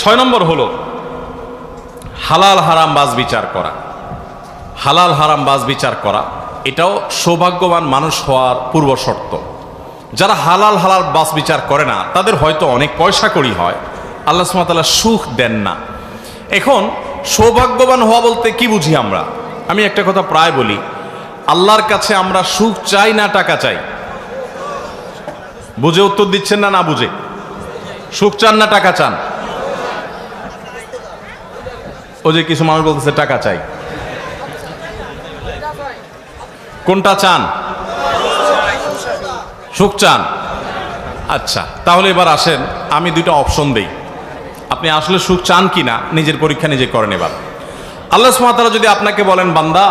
ছয় নম্বর হলো, হালাল হারাম বাজ বিচার করা। হালাল হারাম বাজ বিচার করা, এটাও সৌভাগ্যবান মানুষ হওয়ার পূর্ব শর্ত। যারা হালাল হালাল বাস বিচার করে না, তাদের হয়তো অনেক পয়সা করি হয়, আল্লাহ সুমাতাল্লাহ সুখ দেন না। এখন, সৌভাগ্যবান হওয়া বলতে কি বুঝি আমরা? আমি একটা কথা প্রায় বলি, আল্লাহর কাছে আমরা সুখ চাই না টাকা চাই। বুঝে উত্তর দিচ্ছেন না না বুঝে? সুখ চান না টাকা চান? ও যে কিছু মানুষ বলতেছে, টাকা চাই। কোনটা চান? সুখ চান? আচ্ছা তাহলে এবার আসেন, আমি দুইটা অপশন দেই। আপনি আসলে সুখ চান কি না নিজের পরীক্ষা নিজে করেন এবার। আল্লাহ সুমাতারা যদি আপনাকে বলেন, বান্দা,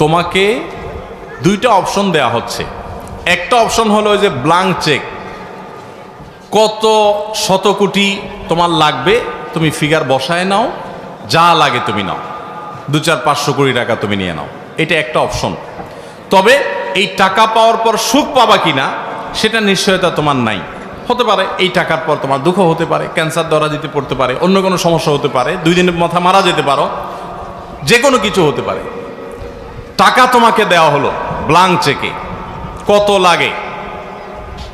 তোমাকে দুইটা অপশন দেয়া হচ্ছে। একটা অপশন হলো ওই যে ব্লাঙ্ক চেক কত শত কোটি তোমার লাগবে, তুমি ফিগার বসায় নাও যা লাগে তুমি নাও। দু চার পাঁচশো কোটি টাকা তুমি নিয়ে নাও। এটা একটা অপশন। তবে এই টাকা পাওয়ার পর সুখ পাবা কিনা, সেটা নিশ্চয়তা তোমার নাই। হতে পারে এই টাকার পর তোমার দুঃখ হতে পারে, ক্যান্সার ধরা দিতে পড়তে পারে, অন্য কোনো সমস্যা হতে পারে, দুই দিনের মাথা মারা যেতে পারো যে কোনো কিছু হতে পারে। টাকা তোমাকে দেওয়া হলো ব্লাঙ্ক চেকে কত লাগে?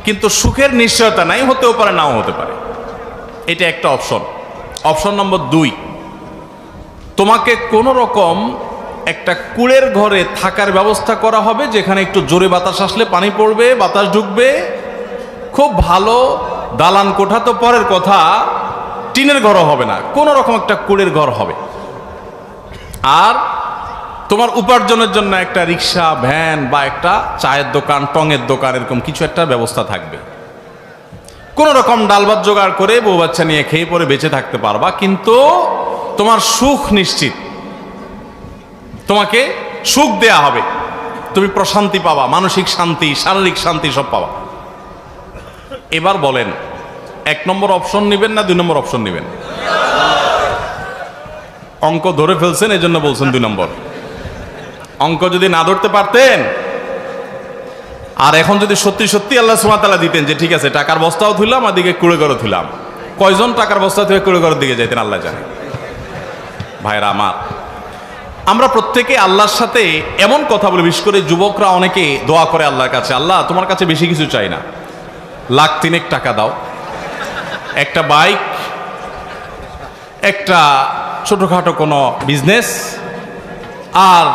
কিন্তু সুখের নিশ্চয়তা নাই, হতেও পারে, নাও হতে পারে। এটা একটা অপশন। অপশন নম্বর দুই। তোমাকে কোনো রকম একটা কুড়ের ঘরে থাকার ব্যবস্থা করা হবে, যেখানে একটু জোরে বাতাস আসলে পানি পড়বে, বাতাস ঢুকবে। খুব ভালো দালান কোঠা তো পরের কথা, টিনের ঘরও হবে না, কোনো রকম একটা কুড়ের ঘর হবে। আর তোমার উপার্জনের জন্য একটা রিক্সা, ভ্যান বা একটা চায়ের দোকান, টঙের দোকান, এরকম কিছু একটা ব্যবস্থা থাকবে। কোন রকম ডালভাত জোগাড় করে বউ বাচ্চা নিয়ে খেয়ে পরে বেঁচে থাকতে পারবা, কিন্তু তোমার সুখ নিশ্চিত। তোমাকে সুখ দেয়া হবে। তুমি প্রশান্তি পাবা, মানসিক শান্তি, শারীরিক শান্তি সব পাবা। এবার বলেন, এক নম্বর অপশন নেবেন না দুই নম্বর অপশন নেবেন? অঙ্ক ধরে ফেলছেন এই জন্য বলছেন দুই নম্বর। অঙ্ক যদি না ধরতে পারতেন, আর এখন যদি সত্যি সত্যি আল্লাহ সুমাতালা দিতেন যে ঠিক আছে, টাকার বস্তাও ধুলাম, আর দিকে কুড়ে করে ধুলাম। কয়জন টাকার বস্তা থেকে কুড়ে ঘরের দিকে যাইতেন, আল্লাহ জানে। ভাইরা আমার, আমরা প্রত্যেকে আল্লাহর সাথে এমন কথা বলে, বিশেষ করে যুবকরা অনেকে দোয়া করে আল্লাহর কাছে, আল্লাহ তোমার কাছে বেশি কিছু চাই না, লাখ তিনেক টাকা দাও, একটা বাইক, একটা ছোটোখাটো কোনো বিজনেস আর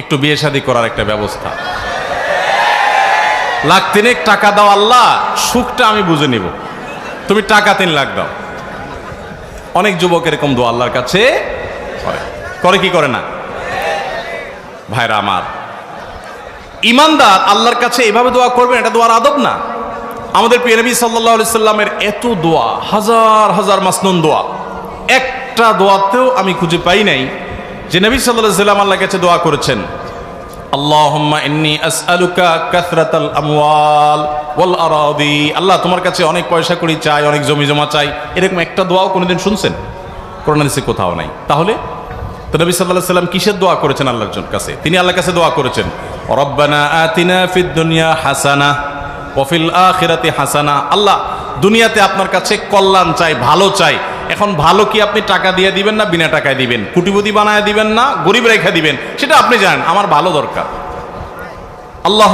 একটু বিয়ে শাদি করার একটা ব্যবস্থা। লাখ তিনেক টাকা দাও আল্লাহ, সুখটা আমি বুঝে নিব। তুমি টাকা তিন লাখ দাও। অনেক যুবক এরকম দোয়া আল্লাহর কাছে করে। করে কি করে না? ভাইরা আমার, ইমানদার আল্লাহর কাছে এভাবে দোয়া করবেন, এটা দোয়ার আদব না। আমাদের পিয়ানবী সাল্লাহ সাল্লামের এত দোয়া, হাজার হাজার মাসনুন দোয়া। একটা দোয়াতেও আমি খুঁজে পাই নাই যে নবী সাল্লাহ সাল্লাম আল্লাহর কাছে দোয়া করেছেন, আল্লাহুম্মা ইন্নী আসআলুকা কাসরাতাল আমওয়াল। ওয়াল আরাদি, আল্লাহ তোমার কাছে অনেক পয়সা করি চাই, অনেক জমি জমা চাই। এরকম একটা দোয়াও কোনোদিন শুনছেন? কোরআন হাদিসে কোথাও নাই। তাহলে? তো নবী আলাইহি সাল্লাম কিসের দোয়া করেছেন আল্লাহর জন- কাছে? তিনি আল্লাহর কাছে দোয়া করেছেন, রব্বানা আতিনা ফিদ দুনিয়া হাসানা ওয়া ফিল আখিরাতি হাসানা। আল্লাহ, দুনিয়াতে আপনার কাছে কল্যাণ চাই, ভালো চাই। এখন ভালো কি আপনি টাকা দিয়ে দিবেন না বিনা টাকায় দিবেন? কুটিপতি বানায় দিবেন না, গরিব রেখা দিবেন? সেটা আপনি জানেন, আমার ভালো দরকার। আল্লাহ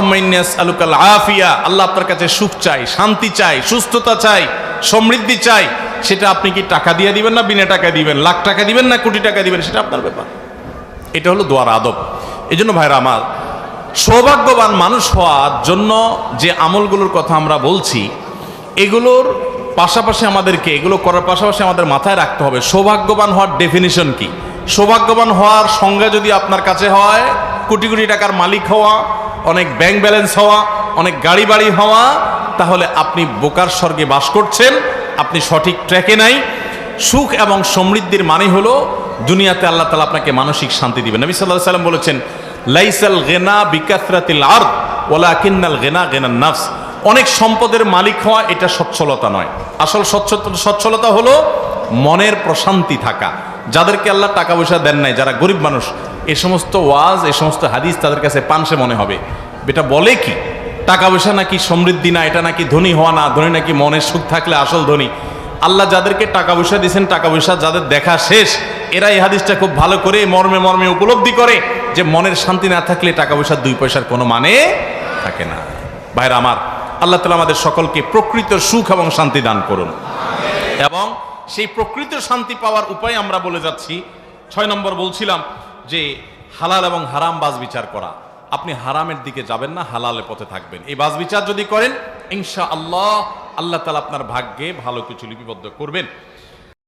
আলুকাল আফিয়া, আল্লাহ আপনার কাছে সুখ চাই, শান্তি চাই, সুস্থতা চাই, সমৃদ্ধি চাই। সেটা আপনি কি টাকা দিয়ে দিবেন না বিনা টাকা দিবেন? লাখ টাকা দিবেন না কোটি টাকা দিবেন? সেটা আপনার ব্যাপার। এটা হলো দোয়ার আদব। এই জন্য ভাইরা আমার, সৌভাগ্যবান মানুষ হওয়ার জন্য যে আমলগুলোর কথা আমরা বলছি, এগুলোর পাশাপাশি আমাদেরকে, এগুলো করার পাশাপাশি আমাদের মাথায় রাখতে হবে, সৌভাগ্যবান হওয়ার ডেফিনিশন কি? সৌভাগ্যবান হওয়ার সংজ্ঞা যদি আপনার কাছে হয়, কোটি কোটি টাকার মালিক হওয়া অনেক ব্যাংক ব্যালেন্স হওয়া, অনেক গাড়ি বাড়ি হওয়া, তাহলে আপনি বোকার স্বর্গে বাস করছেন, আপনি সঠিক ট্র্যাকে নাই। সুখ এবং সমৃদ্ধির মানে হলো, দুনিয়াতে আল্লাহ তালা আপনাকে মানসিক শান্তি দিবেন। নবী সাল্লাহ সাল্লাম বলেছেন, লাইসাল গেনা বিকাসরাতিল আর ওলা কিন্নাল গেনা গেনার নাফস। অনেক সম্পদের মালিক হওয়া এটা সচ্ছলতা নয়। আসল স্বচ্ছ সচ্ছলতা হলো মনের প্রশান্তি থাকা। যাদেরকে আল্লাহ টাকা পয়সা দেন নাই, যারা গরিব মানুষ এ সমস্ত ওয়াজ, এ সমস্ত হাদিস তাদের কাছে পানসে মনে হবে। এটা বলে কি? টাকা পয়সা নাকি সমৃদ্ধি না, এটা নাকি ধনী হওয়া না, ধনী নাকি মনের সুখ থাকলে আসল ধনী? আল্লাহ যাদেরকে টাকা পয়সা দিয়েছেন, টাকা পয়সা যাদের দেখা শেষ, এরা এই হাদিসটা খুব ভালো করে মর্মে মর্মে উপলব্ধি করে যে মনের শান্তি না থাকলে টাকা পয়সার দুই পয়সার কোনো মানে থাকে না। ভাইরা আমার, আল্লাহ তালা আমাদের সকলকে প্রকৃত সুখ এবং শান্তি দান করুন। এবং সেই প্রকৃত শান্তি পাওয়ার উপায় আমরা বলে যাচ্ছি। ছয় নম্বর বলছিলাম যে হালাল এবং হারাম বাজ বিচার করা। আপনি হারামের দিকে যাবেন না, হালালের পথে থাকবেন। এই বাজ বিচার যদি করেন ইনশা আল্লাহ আল্লাহ তালা আপনার ভাগ্যে ভালো কিছু লিপিবদ্ধ করবেন।